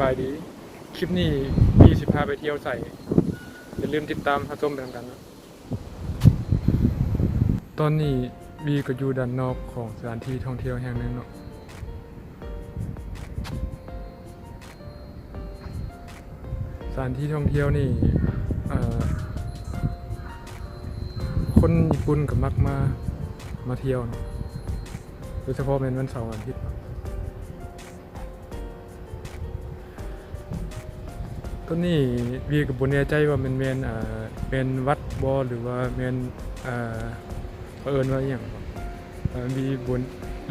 บายดี คลิปนี้พี่สิพาไปเที่ยวใส่ อย่าลืมติดตามรับชมไปกันนะตอนนี้วีก็อยู่ด้านนอกของสถานที่ท่องเที่ยวแห่งหนึ่งเนาะสถานที่ท่องเที่ยวนี่คนญี่ปุ่นกับมักมามาเที่ยวโดยเฉพาะเป็นวันเสาร์วันอาทิตย์ ต้นนี้วีกับบนแน่ใจว่ามันเป็นเอ่อเป็นวัดบอหรือว่าเป็นเอ่อเอิญว่าอย่างบ่เอ่อวีบน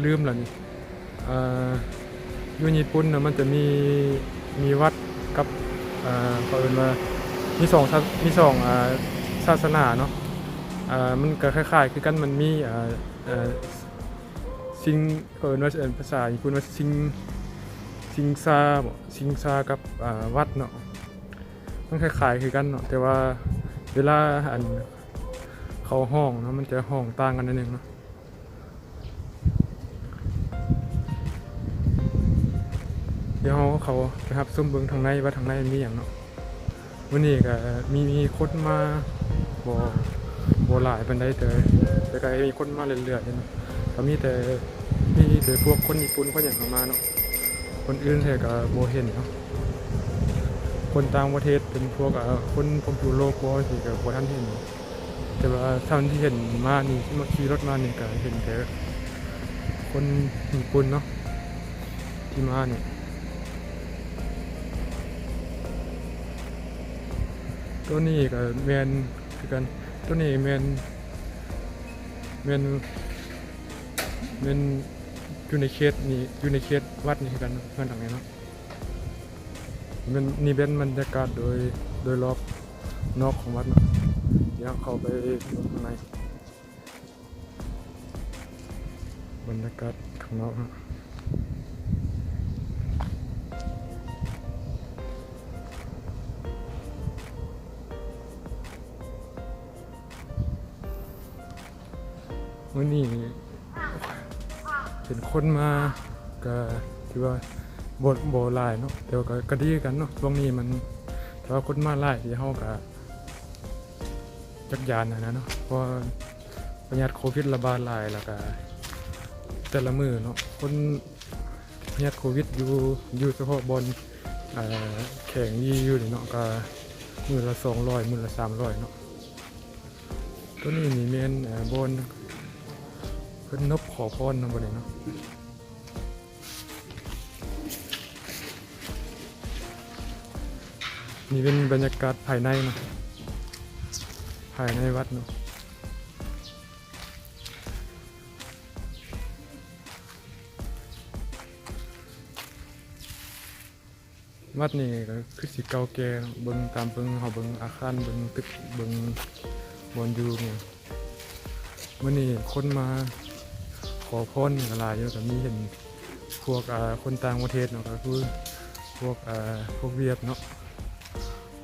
ลืมล้วนี่อ่ออยู่ญี่ปุ่นนะมันจะมีมีวัดกับอ่าเขาเอิ้นว่ามีสองมีสองอ่าศาสนาเนาะอ่ามันก็คล้ายๆคือกันมันมีอ่าเอ่อซิงเขาเอิ้นว่าภาษาญี่ปุ่นว่าซิงซิงซาบ่ซิงซากับอ่าวัดเนาะ มันคล้ายๆคือกันเนาะแต่ว่าเวลาอันเขาห้องเนาะมันจะห้องต่างกันนิดนึงเนาะเดี๋ยวเราเขาไปครับซุ่มเบิงทางในว่าทางในมีอย่างเนาะวันนี้ก็มีมีคนมาบ่บ่หลายเปานใดแต่แต่ก็มีคนมาเรื่อยๆเนาะก็มีแต่มีแต่พวกคนญี่ปุ่นคนหยังเข้ามาเนาะคนอื่นแท้ก็บ่เห็นเนาะ คนต่างประเทศเป็นพวกเอ่อคนพวกยุโรปบ่สิก็บ่ทันเห็นแต่ว่าท่านที่เห็นมานี่ที่มาขี่รถมานี่ก็เห็นแต่คนญี่ปุ่นเนาะที่มาเนี่ยตัวนี้ก็แมนคือกันตัวนี้แมนแมนแมนอยู่ในเขตนี่อยู่ในเขตวัดนี่คือกันเพื่อนทางเนาะ มันนี่เป็นบรรยากาศโดยโดยรอบนอกของวัดนาะเดี๋ยวเข้าไปดูข้างในบรรยากาศข้างนอกฮะมื่อนี้เป็นคนมาก็คือว่า บโบลายเนาะแต่ว่าก็ก็ดีกันเนาะช่วงนี้มันแต่ว่าคนมาหลายที่เฮาก็จักยานนะนะเนาะเพราะว่าปัญญาโควิดระบาดลายแล้วก็แต่ละมือเนาะคนพยาธิโควิดอยู่อยู่เฉพาะบนเอ่อแข่งยี่อยู่เนาะก็มือละ200มือละ300เนาะตัวนี้นี่แม่นเอ่อบนเพิ่นนบขอพรนำบ่ได้เนาะ นี่เป็นบรรยากาศภายในนะภายในวัดเนาะวัดนี่ก็คือสิเก่าแก่เนาะเบิ่งตามเบิ่งเฮาเบิ่งอาคารเบิ่งตึกเบิ่งบอนอยู่เนี่ยมื่อนี้คนมาขอพรหลายเยอะก็มีเห็นพวกอ่าคนต่างประเทศเนาะก็คือพวกอ่าพวกเวียดเนาะ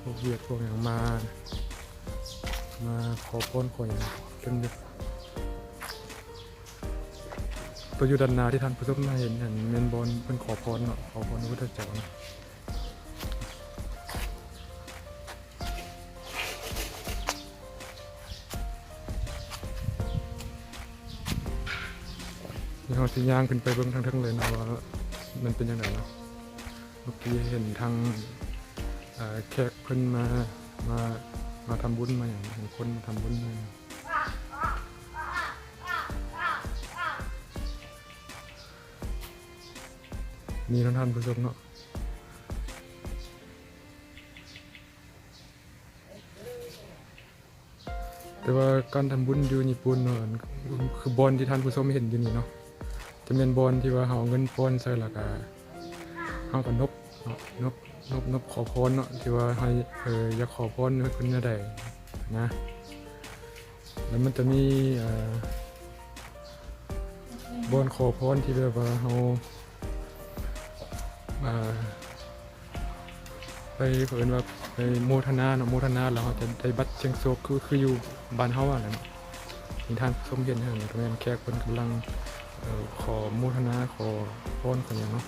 วกเวียดพวกอย่างมา มาขอพรขออย่างเป็นตัวอยู่ด้านนาที่ท่านผู้ชมมาเห็นเห็นเมนบอลเป็นขอพรเนาะขอพรพระพุทธเจ้าเนะเราสิย่างขึ้นไปเบื้องทางเทิงเลยนะว่ามันเป็นยังไงเนาะเมื่อกี้เห็นทาง แขกเพิ่นมามามาทำบุญมาอย่างเห็นคนมาทำบุญมานี่ท่านท่านผู้ชมเนาะแต่ว่าการทำบุญอยู่ญี่ปุ่นเนาะคือบอลที่ท่านผู้ชมเห็นอยู่นี่เนาะจะเป็นบอลที่ว่าเขาเอาเงินปอนใส่และกาเขาก็นบเนาะนบ นบนบขอพรเนาะที่ว่าให้เอออยากขอพรให้เพิ่นได้นะ แล้วมันจะมีเอ่อบอลขอพรที่แบบว่าเขาอ่าไปเพิ่นว่าไปโมทนาเนาะโมทนาแล้วเขาจะได้บัตรเชียงโซกคือคืออยู่บ้านเฮาอะแหละเนาะมีท่านสมเห็นเห็นก็แม่นแขกเพิ่นกำลังขอโมทนาขอพรคนอย่างเนาะ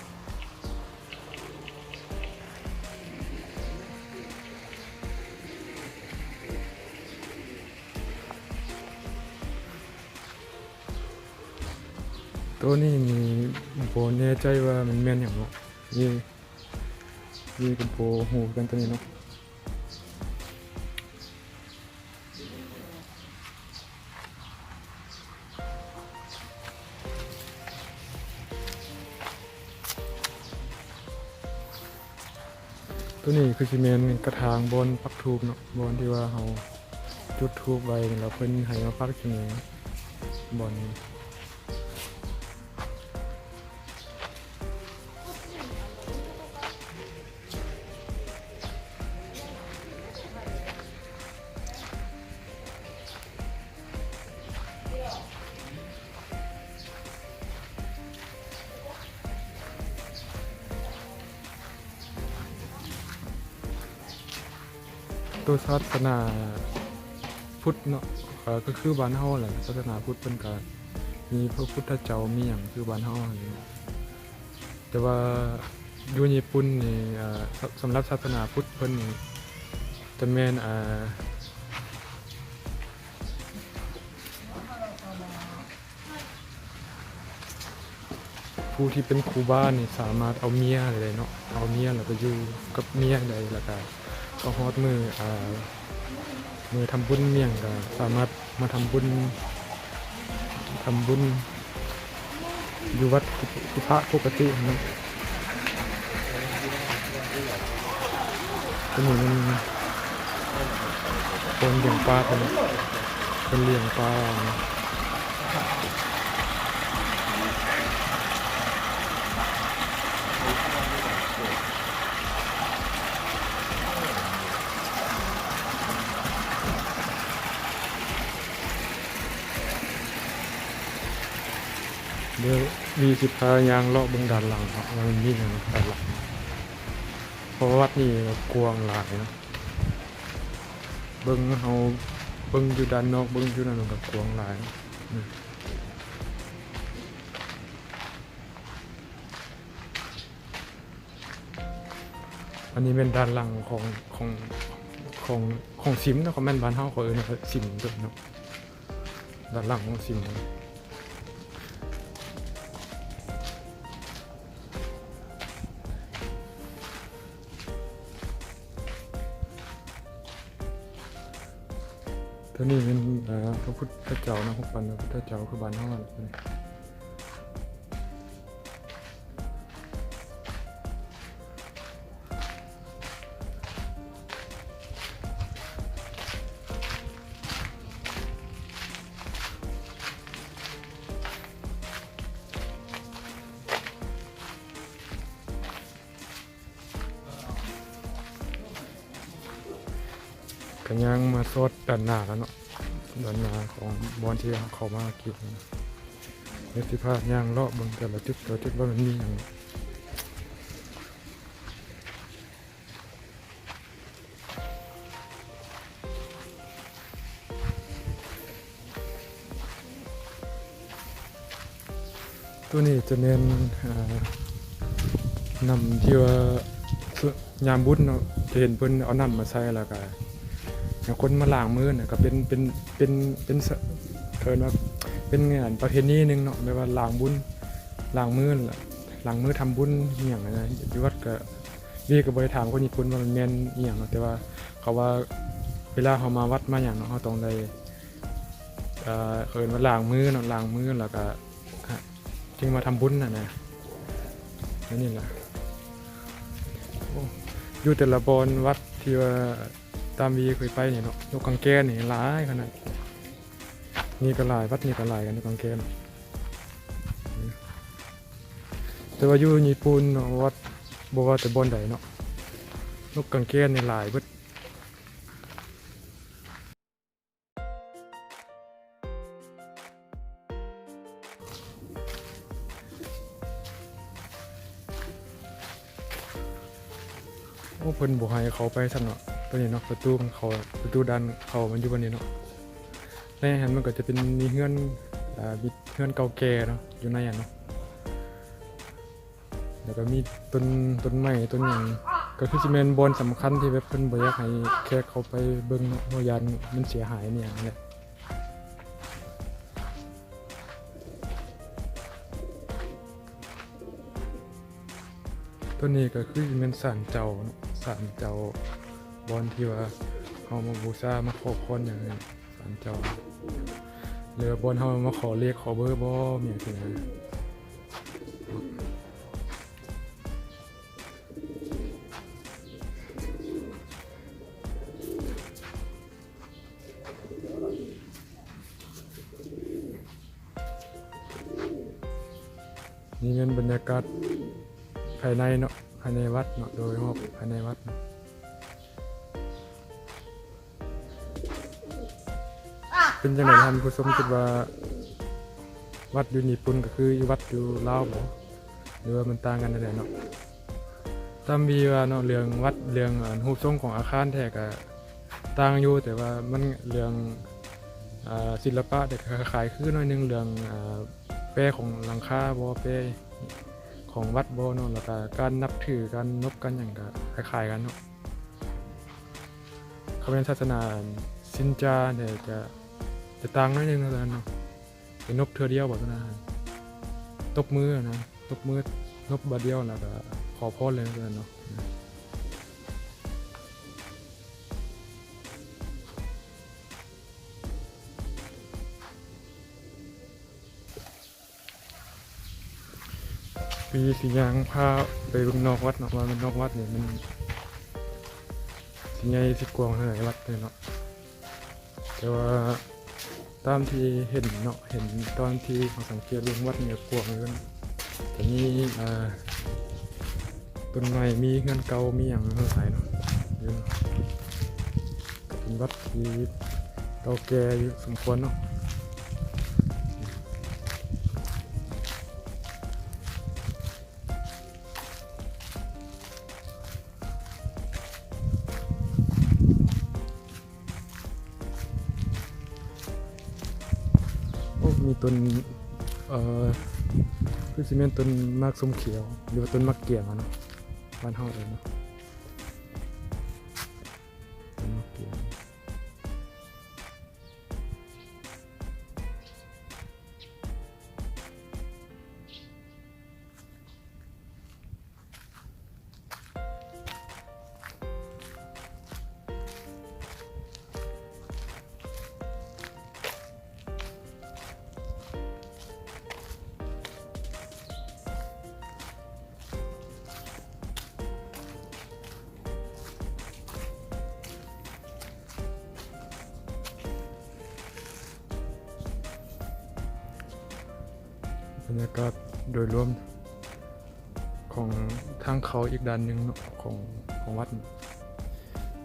ตัวนี้มีโบแน่ใจว่ามันแม่นอย่างเนาะนี่นี่เป็นโบหูกันตัวนี้เนาะตัวนี้คือสิเมนกระถางบนปักทูบเนาะบนที่ว่าเขาจุดทูบไว้แล้วเพิ่นให้มาปักสิเมนบนนี้ ตศาสนาพุทธเนาะเออก็คือบ้านเฮาแหละศาสนาพุทธเป็นการมีพระพุทธเจ้ามีอย่างคือบ้านเฮาอย่างนี้แต่ว่าอยู่ญี่ปุ่นนี่เอ่อสำหรับศาสนาพุทธเพิ่นนี่จะแม่นอ่าผู้ที่เป็นครูบานี่สามารถเอาเมียเลยเนาะเอาเมียแล้วก็อยู่กับเมียได้แล้วก็ ก็ฮอดมืออ่ามือทำบุญเมี่ยงก็สามารถมาทำบุญทำบุญอยู่วัดพุทธปกตินะเป็นเหมือนคนเลี้ยงปลาเป็นเป็นเลี้ยงปลา เดี๋ยวมีสิพายางเลาะบื้องด้านหลังครับมันมีอย่างด้านหลังเพราะวัดนี่กวางหลายนะเบิ้งเฮาเบิ้งอยู่ด้านนอกเบิ้งอยู่ด้านนอกกับกวางหลายอันนี้เป็นด้านหลังของของของของซิมนะของแม่นบ้านเฮาเขาเอิ้นว่าซิมตัวเนาะด้านหลังของซิมนะ ตัวนี้เป็นพระพุทธเจ้านะพวกปันพระพุทธเจ้าคือบ้านเฮาแหละตัวนี้ กันย่างมาสดด้านหน้าแล้วเนาะด้านหน้าของบอนที่เขามากินเดี๋ยวสิพาย่างเลาะบนแต่ละจุดแต่ละจุดว่ามันมีอย่างตัวนี้จะเน้นนำที่ว่ายามบุญเนาะจะเห็นเพิ่นเอาน้ำมาใส่แล้วก็อย่าง คนมาล้างมือเนี่ยก็เป็นเป็นเป็นเป็นเคินว่าเป็นงานประเพณีหนึ่งเนาะไม่ว่าล้างบุญล้างมือล่ะล้างมือทำบุญอหย่างนะอยู่วัดก็พี่ก็บ่ได้ถามคนญี่ปุ่นว่ามันแม่นอีหยังเนาะแต่ว่าเขาว่าเวลาเขามาวัดมาหยังเนาะเขาต้องได้เอ่อเอิ้นว่าล้างมือเนาะล้างมือแล้วก็จึงมาทำบุญน่ะนะนั่นนี่ล่ะโอ้อยู่แต่ละบอนวัดที่ว่า ตามวีเคยไปเนี่ยเนาะนกกังแกนนี่หลายขนาดนี่ก็หลายวัดนี่ก็หลายกันนกกังแกนแต่ว่าอยู่ญี่ปุ่นเนาะวัดบ่ว่าแต่บนใดเนาะนกกังแกนนี่หลายเบิดโอ้เพิ่นบ่ให้เขาไปซั่นเนาะ ตัวนี้เนาะประตูของเขาประตูดันเขามันอยู่บนนี้เนาะในหันมันก็จะเป็นมีเฮือนอ่ามีเฮือนเก่าแก่เนาะอยู่ในอันเนาะแล้วก็มีต้นต้นไม้ต้นหยังก็คือซีเมนบอลสำคัญที่แบบเพิ่นบ่อยากให้แขกเขาไปเบิ่งเนาะบ่ยานมันเสียหายเนี่ยนั่นแหละตัวนี้ก็คือเป็นสารเจ้าสารเจ้า บอนที่ว่าเฮามาบูชามาขอพรอย่างนี้สารเจ้าหรือบอนเฮามาขอเลขขอเบอร์บ่มีจังซี่นะนี่เป็นบรรยากาศภายในเนาะภายในวัดเนาะโดยรอบภายในวัดเนาะ เป็นจังไดท่านผู้ชมคิดว่า วัดอยู่ญี่ปุ่นก็คือวัดอยู่ลาวบ่หรือว่ามันต่างกันจังไดเนาะตามมีว่าเนาะเรื่องวัดเรื่องอ่ารูปทรงของอาคารแท้ก็ต่างอยู่แต่ว่ามันเรื่องศิลปะแต่ก็คล้ายคือหน่อยหนึงเรื่องแปรของหลังคาบ่แปรของวัดบ่เนาะแล้วก็การนับถือการนบกันหยังก็คล้ายๆกันเนาะเขาเป็นศาสนาซินจาเนี่ยจะ จะต่างน้อยหนึงเท่านั้นเนาะเป็นนบเทือเดียวแบบนั้นะตบมือนะตบมือนบบาดเดียวแล้วก็ขอพรเลยเท่านั้นเนาะปีสียางพาไปเบิ่งนอกวัดเนาะว่ามันนอกวัดเนี่ยมันสิใหญ่สิกวางเท่าไหร่วัดเนี่ยเนาะแต่ว่า ตามที่เห็นเนาะเห็นตอนที่เขาสังเกตลุงวัดเนี่ยกวงเลยนะแต่นี่อ่าต้นไม้มีเงินเก่ามีอย่างเท่าไหร่เนาะเยอะเนาะเป็นวัดที่เก่าแก่อยู่สมควรเนาะ โอ้มีต้นเอ่อคือสิเมนต้นมากสมเขียว หรือว่าต้นมะเกียงอะเนาะบ้านเฮาเองเนาะ บรรยากาศโดยรวมของทางเขาอีกด้านหนึ่งของของวัด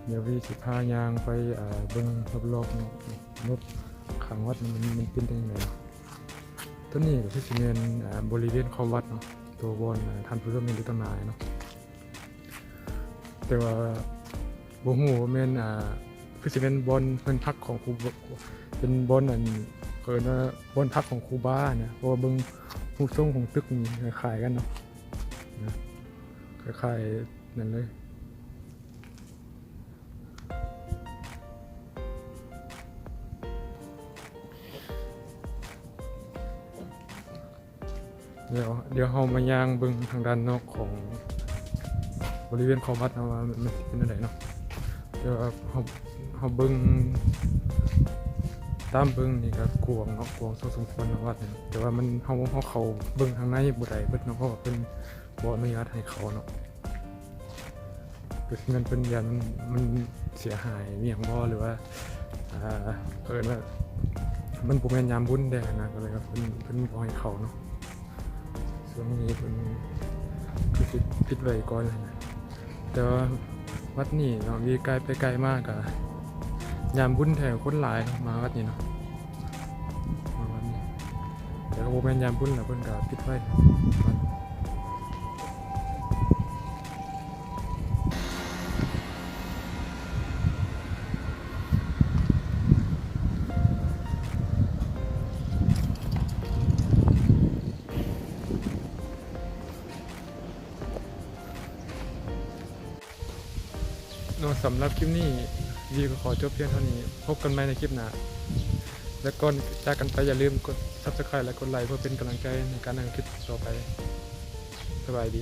เดี๋ยววิสิพายางไปเบิ่งรอบๆนนบขางวัดมันมันเป็นยังไงต้นนี้ก็คือสิเป็นบริเวณขอบวัดเนาะตัวบอนท่านผู้ชมมีดูตั้งนานเนาะแต่ว่าบ่ฮู้แม่นอ่าคือสิเป็นบอนเพิ่นพักของครูบเป็นบอนอันเกินว่าบนพักของครูบ้าเนี่ยเพราะว่าเบิ้ง รูปทรงของตึกนี่คล้ายกันเนาะนะคล้ายๆนั่นเลยเดี๋ยวเดี๋ยวเรามาย่างเบิ้งทางด้านนอกของบริเวณของวัดนะว่ามันเป็นอะไรเนาะเดี๋ยวเราเราบิ้ง ตามเบิ้งนี่ก็กวงเนาะกวงสสมควรนะวัดเนี่ยแต่ว่ามันเฮาเฮาเขาเบิ้งทางในบ่ได้เบิดเนาะเพราะว่าเป็นบ่อนุญาตให้เขาเนาะคือเงินเป็นยันมันเสียหายมีหยังบ่หรือว่าอ่าเอิ้นว่ามันบ่แม่นยามบุญแด้นะก็เลยว่าเพิ่นเพิ่นบ่ให้เขาเนาะช่วงนี้เพิ่นคือสิปิดไว้ก่อนนะแต่ว่าวัดนี้เนาะมีไกลไปไกลมากอะ ยามบุญแถวคนหลายมาวัดนี้เนาะมาวัดนี้แต่ก็บ่แมนยามบุญแล้วเพิ่นก็ปิดไว้สำหรับคลิปนี้ วีก็ขอจบเพียงเท่านี้ พบกันใหม่ในคลิปหน้า และก่อนจากกันไปอย่าลืมกด subscribe และกดไลค์เพื่อเป็นกำลังใจในการทำคลิปต่อไป สบายดี